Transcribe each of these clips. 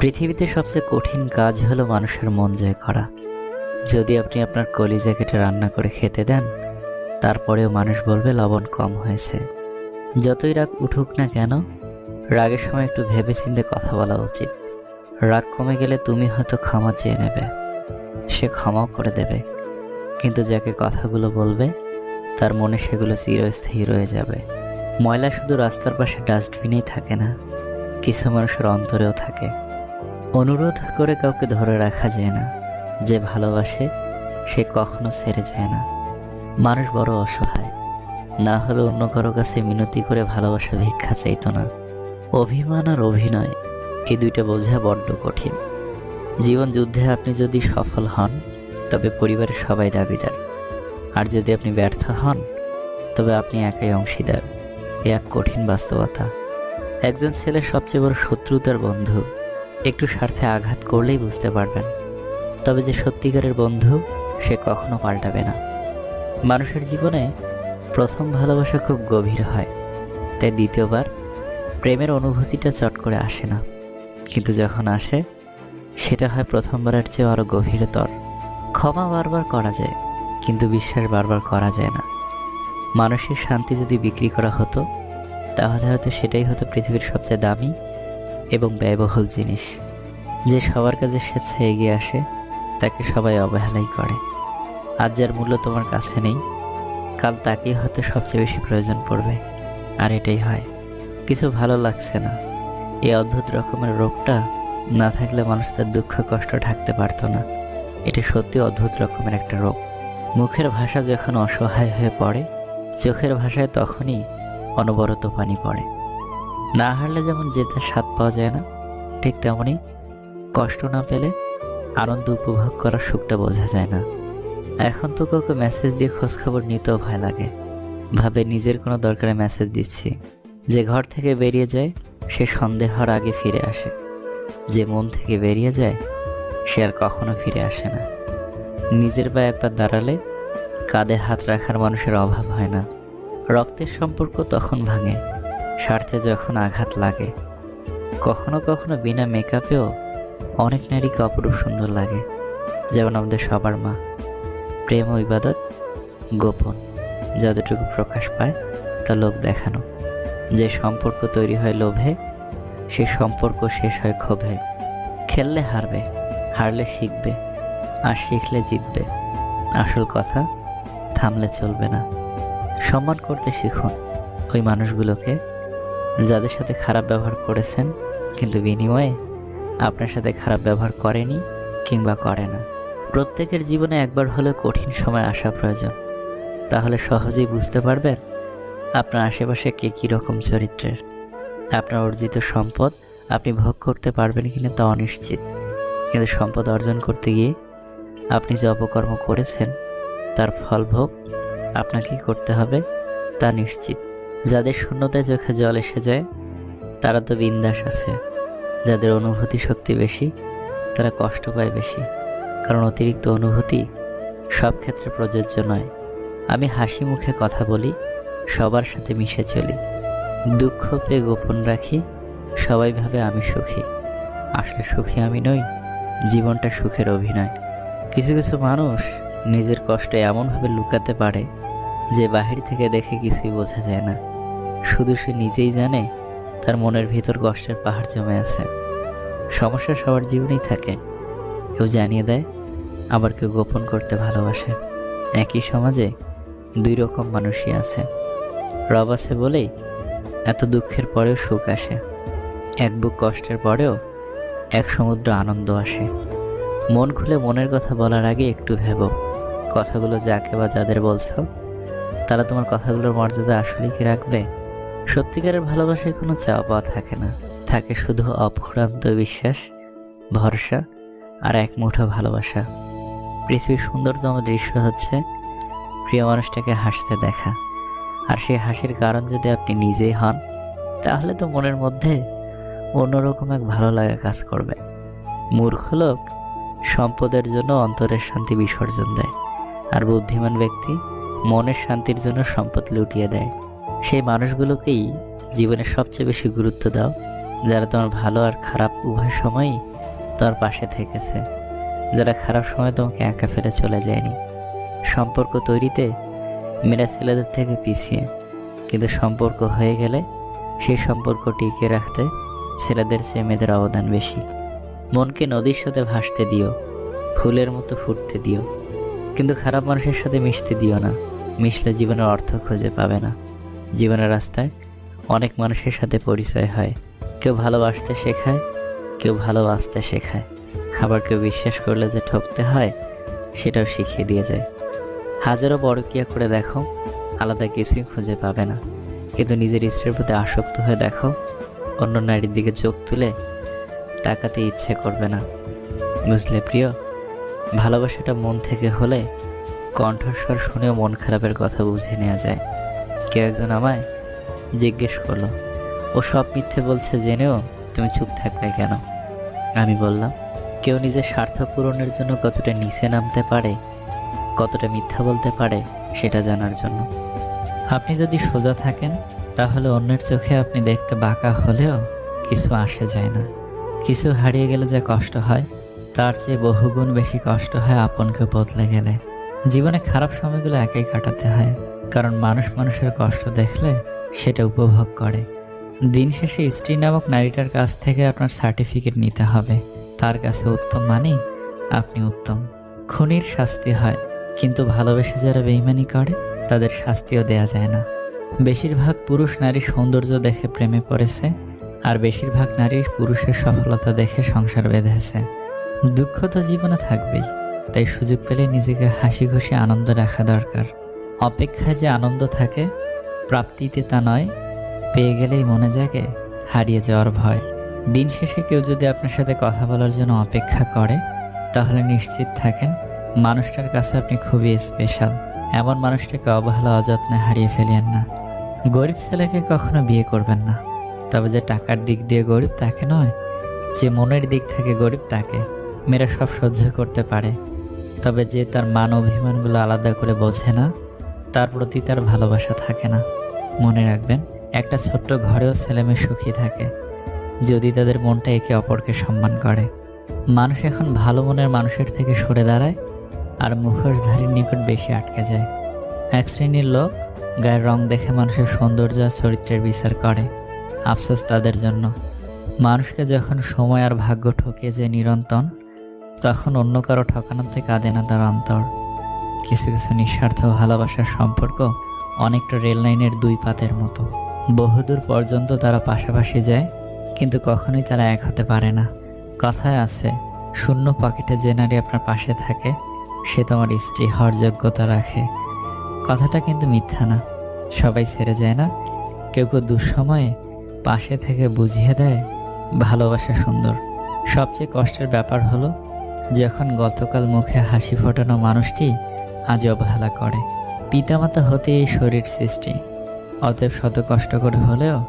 পৃথিবীতে সবচেয়ে কঠিন কাজ হলো মানুষের মন জয় করা। যদি আপনি আপনার কলিজা কেটে রান্না করে খেতে দেন, তারপরেও মানুষ বলবে লবণ কম হয়েছে। যতই রাগ উঠুক না কেন, রাগের সময় একটু ভেবে চিন্তে কথা বলা উচিত। রাগ কমে গেলে তুমি হয়তো ক্ষমা চেয়ে নেবে। সে ক্ষমাও করে দেবে। কিন্তু যাকে কথাগুলো বলবে, তার মনে সেগুলো চিরস্থায়ী রয়ে যাবে। ময়লা শুধু রাস্তার পাশে ডাস্টবিনেই থাকে না, কিছু মানুষের অন্তরেও থাকে। অনুরোধ করে কাউকে ধরে রাখা যায় না। যে ভালোবাসে, সে কখনো ছেড়ে যায় না। মানুষ বড় অসহায়। না হলে অন্য কারও কাছে মিনতি করে ভালোবাসা ভিক্ষা চাইতো না। অভিমান আর অভিনয় এই দুইটা বোঝা বড্ড কঠিন। জীবন যুদ্ধে আপনি যদি সফল হন, তবে পরিবারের সবাই দাবিদার। আর যদি আপনি ব্যর্থ হন, তবে আপনি একাই অংশীদার। এ এক কঠিন বাস্তবতা। একজন ছেলের সবচেয়ে বড় শত্রু তার বন্ধু। একটু স্বার্থে আঘাত করলেই বুঝতে পারবেন। তবে যে সত্যিকারের বন্ধু, সে কখনো পাল্টাবে না। মানুষের জীবনে প্রথম ভালোবাসা খুব গভীর হয়, তাই দ্বিতীয়বার প্রেমের অনুভূতিটা চট করে আসে না। কিন্তু যখন আসে, সেটা হয় প্রথমবারের চেয়ে আরও গভীরতর। ক্ষমা বারবার করা যায়, কিন্তু বিশ্বাস বারবার করা যায় না। মানসিক শান্তি যদি বিক্রি করা হতো, তাহলে হয়তো সেটাই হতো পৃথিবীর সবচেয়ে দামি এবং ব্যয়বহুল জিনিস। যে সবার কাছে স্বেচ্ছা এগিয়ে আসে, তাকে সবাই অবহেলাই করে। আজ যার মূল্য তোমার কাছে নেই, কাল তাকেই হয়তো সবচেয়ে বেশি প্রয়োজন পড়বে। আর এটাই হয়। কিছু ভালো লাগছে না। এই অদ্ভুত রকমের রোগটা না থাকলে মানুষ তার দুঃখ, কষ্ট ঢাকতে পারতো না। এটা সত্যি অদ্ভুত রকমের একটা রোগ। মুখের ভাষা যখন অসহায় হয়ে পড়ে, চোখের ভাষায় তখনই অনবরত পানি পড়ে। না হারলে যেমন জেতার স্বাদ পাওয়া যায় না, ঠিক তেমনই কষ্ট না পেলে আনন্দ উপভোগ করার সুখটা বোঝা যায় না। এখন তো কাউকে মেসেজ দিয়ে খোঁজখবর নিতেও ভয় লাগে। ভাবে নিজের কোনো দরকারে মেসেজ দিচ্ছি। যে ঘর থেকে বেরিয়ে যায়, সে সন্দেহর আগে ফিরে আসে। যে মন থেকে বেরিয়ে যায়, সে আর কখনো ফিরে আসে না। নিজের পায়ে একবার দাঁড়ালে কাঁধে হাত রাখার মানুষের অভাব হয় না। রক্তের সম্পর্ক তখন ভাঙে। স্বার্থে যখন আঘাত লাগে, কখনো কখনো বিনা মেকআপেও অনেক নারীকে অপরূপ সুন্দর লাগে। যেমন আমাদের সবার মা। প্রেম ও ইবাদত গোপন। যতটুকু প্রকাশ পায়, তা লোক দেখানো। যে সম্পর্ক তৈরি হয় লোভে, সে সম্পর্ক শেষ হয় ক্ষোভে। খেললে হারবে, হারলে শিখবে, আর শিখলে জিতবে। আসল কথা, থামলে চলবে না। সম্মান করতে শিখুন। ওই মানুষগুলোকে যাদের সাথে খারাপ ব্যবহার করেছেন, কিন্তু বিনিময়ে আপনার সাথে খারাপ ব্যবহার করেনি কিংবা করে না। প্রত্যেকের জীবনে একবার হলে কঠিন সময় আসা প্রয়োজন। তাহলে সহজেই বুঝতে পারবেন আপনার আশেপাশে কে কী রকম চরিত্রের। আপনার অর্জিত সম্পদ আপনি ভোগ করতে পারবেন কিনা তা অনিশ্চিত। কিন্তু সম্পদ অর্জন করতে গিয়ে আপনি যে অপকর্ম করেছেন, তার ফল ভোগ আপনাকেই করতে হবে, তা নিশ্চিত। যাদের শূন্যতায় চোখে জল এসে যায়, তারা তো বিন্দাস আছে। যাদের অনুভূতি শক্তি বেশি, তারা কষ্ট পায় বেশি। কারণ অতিরিক্ত অনুভূতি সব ক্ষেত্রে প্রযোজ্য নয়। আমি হাসি মুখে কথা বলি, সবার সাথে মিশে চলি। দুঃখ পেয়ে গোপন রাখি, সবাই ভাবে আমি সুখী। আসলে সুখী আমি নই, জীবনটা সুখের অভিনয়। কিছু কিছু মানুষ নিজের কষ্ট এমনভাবে লুকাতে পারে যে বাহির থেকে দেখে কিছুই বোঝা যায় না। শুধু সে নিজেই জানে তার মনের ভিতর কষ্টের পাহাড় জমে আছে। সমস্যা সবার জীবনেই থাকে। কেউ জানিয়ে দেয়, আবার কেউ গোপন করতে ভালোবাসে। একই সমাজে দুই রকম মানুষই আছে। রব আছে বলেই এত দুঃখের পরেও সুখ আসে। এক বুক কষ্টের পরেও এক সমুদ্র আনন্দ আসে। মন খুলে মনের কথা বলার আগে একটু ভেবো। কথাগুলো যাকে বা যাদের বলছো তারা তোমার কথাগুলোর মর্যাদা আসলেই কি রাখবে? সত্যিকারের ভালোবাসায় কোনো চাওয়া পাওয়া থাকে না। থাকে শুধু অপরান্ত বিশ্বাস, ভরসা আর এক মুঠো ভালোবাসা। পৃথিবীর সুন্দরতম দৃশ্য হচ্ছে প্রিয় মানুষটাকে হাসতে দেখা। আর সেই হাসির কারণ যদি আপনি নিজেই হন, তাহলে তো মনের মধ্যে অন্যরকম এক ভালো লাগা কাজ করবে। মূর্খ লোক সম্পদের জন্য অন্তরের শান্তি বিসর্জন দেয়। আর বুদ্ধিমান ব্যক্তি মনের শান্তির জন্য সম্পদ লুটিয়ে দেয়। সেই মানুষগুলোকেই জীবনে সবচেয়ে বেশি গুরুত্ব দাও, যারা তোমার ভালো আর খারাপ উভয় সময়ই তোমার পাশে থেকেছে, যারা খারাপ সময় তোমাকে একা ফেলে চলে যায়নি। সম্পর্ক তৈরিতে মেয়েরা ছেলেদের থেকে পিছিয়ে, কিন্তু সম্পর্ক হয়ে গেলে সেই সম্পর্ক টিকিয়ে রাখতে ছেলেদের চেয়ে মেয়েদের অবদান বেশি। মনকে নদীর সাথে ভাসতে দিও, ফুলের মতো ফুটতে দিও, কিন্তু খারাপ মানুষের সাথে মিশতে দিও না। মিশলে জীবনের অর্থ খুঁজে পাবে না। জীবনের রাস্তায় অনেক মানুষের সাথে পরিচয় হয়। কেউ ভালোবাসতে শেখায়, কেউ ভালোবাসতে শেখায়। আবার কেউ বিশ্বাস করলে যে ঠকতে হয়, সেটাও শিখিয়ে দিয়ে যায়। হাজারো বড় কিয়া করে দেখো, আলাদা কিছুই খুঁজে পাবে না। কিন্তু নিজের স্ত্রীর প্রতি আসক্ত হয়ে দেখো, অন্য নারীর দিকে চোখ তুলে তাকাতে ইচ্ছে করবে না। বুঝলে প্রিয়, ভালোবাসাটা মন থেকে হলে কণ্ঠস্বর শুনেও মন খারাপের কথা বুঝে নেওয়া যায়। কেউ একজন আমায় জিজ্ঞেস করল, ও সব মিথ্যে বলছে জেনেও তুমি চুপ থাকলে কেন? আমি বললাম, কেউ নিজের স্বার্থ পূরণের জন্য কতটা নিচে নামতে পারে, কতটা মিথ্যা বলতে পারে, সেটা জানার জন্য। আপনি যদি সোজা থাকেন, তাহলে অন্যের চোখে আপনি দেখতে বাঁকা হলেও কিছু আসে যায় না। কিছু হারিয়ে গেলে যে কষ্ট হয়, তার চেয়ে বহুগুণ বেশি কষ্ট হয় আপনকে বদলে গেলে। জীবনে খারাপ সময়গুলো একাই কাটাতে হয়, কারণ মানুষ মানুষের কষ্ট দেখলে সেটা উপভোগ করে। দিন শেষে স্ত্রী নামক নারীটার কাছ থেকে আপনার সার্টিফিকেট নিতে হবে। তার কাছে উত্তম মানে আপনি উত্তম। খুনির শাস্তি হয়, কিন্তু ভালোবেসে যারা বেইমানি করে, তাদের শাস্তিও দেয়া যায় না। বেশিরভাগ পুরুষ নারী সৌন্দর্য দেখে প্রেমে পড়েছে, আর বেশিরভাগ নারী পুরুষের সফলতা দেখে সংসার বেঁধেছে। দুঃখ তো জীবনে থাকবেই। তাই সুযোগ পেলে নিজেকে হাসি খুশি আনন্দ রাখা দরকার। অপেক্ষায় যে আনন্দ থাকে, প্রাপ্তিতে তা নয়, পেয়ে গেলেই মনে জাগে, হারিয়ে যাওয়ার ভয়। দিন শেষে কেউ যদি আপনার সাথে কথা বলার জন্য অপেক্ষা করে, তাহলে নিশ্চিত থাকেন, মানুষটার কাছে আপনি খুবই স্পেশাল এমন মানুষটাকে অবহেলা, অযত্নে হারিয়ে ফেলিয়েন না। গরিব ছেলেকে কখনো বিয়ে করবেন না। তবে যে টাকার দিক দিয়ে গরিব তাকে নয়, যে মনের দিক থেকে গরিব তাকে। মেয়েরা সব সহ্য করতে পারে। তবে যে তার মান অভিমানগুলো আলাদা করে বোঝে না, তার প্রতি তার ভালোবাসা থাকে না। মনে রাখবেন, একটা ছোট্ট ঘরেও ছেলেমেয়ে সুখী থাকে, যদি তাদের মনটা একে অপরকে সম্মান করে। মানুষ এখন ভালো মনের মানুষের থেকে সরে দাঁড়ায় আর মুখোশধারীর নিকট বেশি আটকে যায়। এক শ্রেণির লোক গায়ের রং দেখে মানুষের সৌন্দর্য আর চরিত্রের বিচার করে, আফসোস তাদের জন্য। মানুষকে যখন সময় আর ভাগ্য ঠকে যে নিরন্তন তখন অন্য কারও ঠকানোতে কাঁদে না তার অন্তর। কিছু কিছু নিঃস্বার্থ ভালোবাসার সম্পর্ক অনেকটা রেল লাইনের দুই পাতের মতো। বহুদূর পর্যন্ত তারা পাশাপাশি যায়, কিন্তু কখনোই তারা এক হতে পারে না। কথায় আছে, শূন্য পকেটে যে নারী আপনার পাশে থাকে, সে তোমার স্ত্রী হওয়ার যোগ্যতা রাখে। কথাটা কিন্তু মিথ্যা না। সবাই ছেড়ে যায় না। কেউ কেউ দুঃসময়ে পাশে থেকে বুঝিয়ে দেয়, ভালোবাসা সুন্দর। সবচেয়ে কষ্টের ব্যাপার হলো যখন গতকাল মুখে হাসি ফোটানো মানুষটি আজ অবহেলা করে। পিতামাতা হতে এই শরীর সৃষ্টি। অতএব শত কষ্ট করে হলেও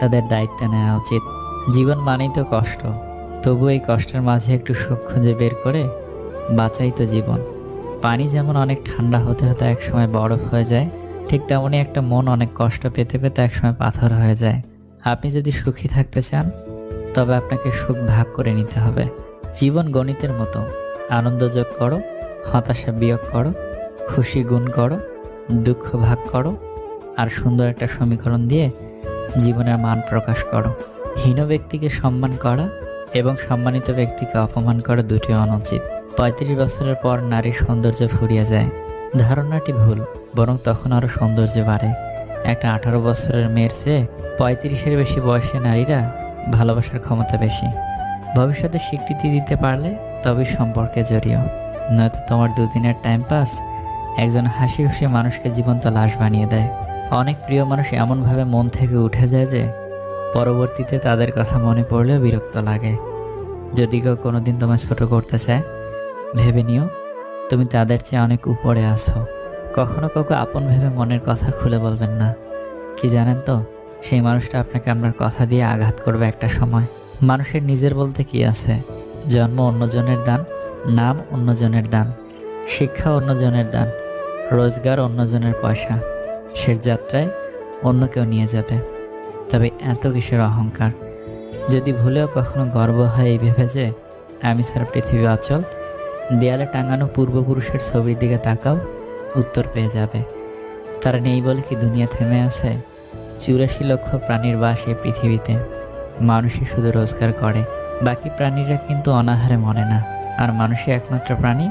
তাদের দায়িত্ব নেওয়া উচিত। জীবন মানেই তো কষ্ট। তবু এই কষ্টের মাঝে একটু সুখ খুঁজে বের করে বাঁচাই তো জীবন। পানি যেমন অনেক ঠান্ডা হতে হতে একসময় বরফ হয়ে যায়, ঠিক তেমনই একটা মন অনেক কষ্ট পেতে পেতে একসময় পাথর হয়ে যায়। আপনি যদি সুখী থাকতে চান, তবে আপনাকে সুখ ভাগ করে নিতে হবে। জীবন গণিতের মতো। আনন্দ যোগ করো, হতাশা বিয়োগ করো, খুশি গুণ করো, দুঃখ ভাগ করো, আর সুন্দর একটা সমীকরণ দিয়ে জীবনের মান প্রকাশ করো। হীন ব্যক্তিকে সম্মান করা এবং সম্মানিত ব্যক্তিকে অপমান করা দুটি অনুচিত। পঁয়ত্রিশ বছরের পর নারীর সৌন্দর্য ফুরিয়ে যায়। ধারণাটি ভুল, বরং তখন আরও সৌন্দর্য বাড়ে। একটা আঠারো বছরের মেয়ের চেয়ে পঁয়ত্রিশের বেশি বয়সে নারীরা ভালোবাসার ক্ষমতা বেশি। ভবিষ্যতে স্বীকৃতি দিতে পারলে তবে সম্পর্কে জড়িও। নয়তো তোমার দুদিনের টাইম পাস একজন হাসি খুশি মানুষকে জীবন্ত লাশ বানিয়ে দেয়। অনেক প্রিয় মানুষ এমনভাবে মন থেকে উঠে যায় যে পরবর্তীতে তাদের কথা মনে পড়লেও বিরক্ত লাগে। যদি কেউ কোনোদিন তোমায় ছোট করতে চায়, ভেবে নিও, তুমি তাদের চেয়ে অনেক উপরে আছো। কখনো কাউকে আপন ভেবে মনের কথা খুলে বলবেন না। কি জানেন তো, সেই মানুষটা আপনাকে আপনার কথা দিয়ে আঘাত করবে একটা সময়। মানুষের নিজের বলতে কি আছে? জন্ম অন্যজনের দান, নাম অন্যজনের দান, শিক্ষা অন্যজনের দান, রোজগার অন্যজনের পয়সা সে যাত্রায় অন্য কেউ নিয়ে যাবে। তবে এত কিসের অহংকার? যদি ভুলেও কখনো গর্ব হয় এই ভেবে যে, আমি ছাড়া পৃথিবী অচল, দেয়ালে টাঙানো পূর্বপুরুষের ছবির দিকে তাকাও, উত্তর পেয়ে যাবে। তারা নেই বলে কি দুনিয়া থেমে আছে? চুরাশি লক্ষ প্রাণীর বাস এই পৃথিবীতে। মানুষই শুধু রোজগার করে, বাকি প্রাণীরা কিন্তু অনাহারে মরে না। আর মানুষই একমাত্র প্রাণী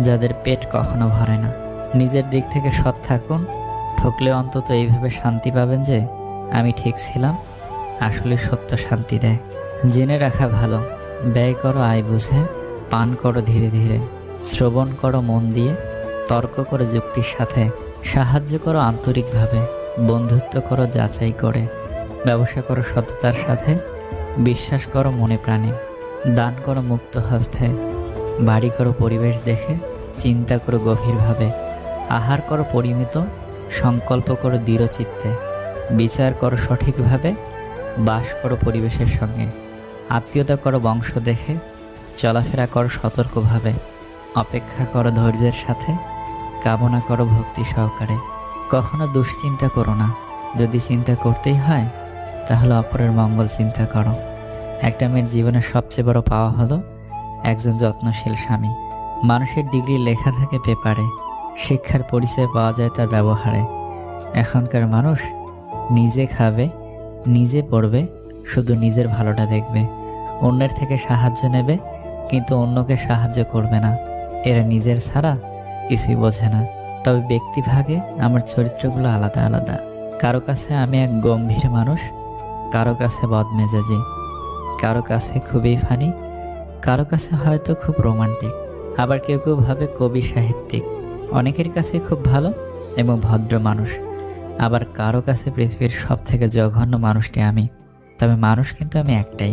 যাদের পেট কখনো ভরে না। নিজের দিক থেকে সৎ থাকুন, ঠকলে অন্তত এইভাবে শান্তি পাবেন যে, আমি ঠিক ছিলাম, আসলে সত্য শান্তি দেয়। জেনে রাখা ভালো, ব্যয় করো আয় বুঝে, পান করো ধীরে ধীরে, শ্রবণ করো মন দিয়ে, তর্ক করো যুক্তির সাথে, সাহায্য করো আন্তরিকভাবে, বন্ধুত্ব করো যাচাই করে। ব্যবসা করো সততার সাথে, বিশ্বাস করো মনে প্রাণে, দান করো মুক্ত হস্তে, বাড়ি করো পরিবেশ দেখে, চিন্তা করো গভীরভাবে, আহার করো পরিমিত, সংকল্প করো দৃঢ়চিত্তে বিচার করো সঠিকভাবে, বাস করো পরিবেশের সঙ্গে, আত্মীয়তা করো বংশ দেখে, চলাফেরা করো সতর্কভাবে, অপেক্ষা করো ধৈর্যের সাথে, কামনা করো ভক্তি সহকারে। কখনো দুশ্চিন্তা করো না। যদি চিন্তা করতেই হয় তাহলে অপরের মঙ্গল চিন্তা করো। একটা মেয়ের জীবনের সবচেয়ে বড় পাওয়া হলো একজন যত্নশীল স্বামী। মানুষের ডিগ্রি লেখা থাকে পেপারে, শিক্ষার পরিচয় পাওয়া যায় তার ব্যবহারে। এখনকার মানুষ নিজে খাবে, নিজে পড়বে, শুধু নিজের ভালোটা দেখবে। অন্যের থেকে সাহায্য নেবে, কিন্তু অন্যকে সাহায্য করবে না। এরা নিজের ছাড়া কিছুই বোঝে না। তবে ব্যক্তিভাগে আমার চরিত্রগুলো আলাদা আলাদা। কারও কাছে আমি এক গম্ভীর মানুষ কারও কাছে বদমেজাজি, কারও কাছে খুবই ফানি, কারও কাছে হয়তো খুব রোমান্টিক, আবার কেউ কেউ ভাবে কবি সাহিত্যিক। অনেকের কাছে খুব ভালো এবং ভদ্র মানুষ, আবার কারও কাছে পৃথিবীর সব থেকে জঘন্য মানুষটি আমি, তবে মানুষ কিন্তু আমি একটাই।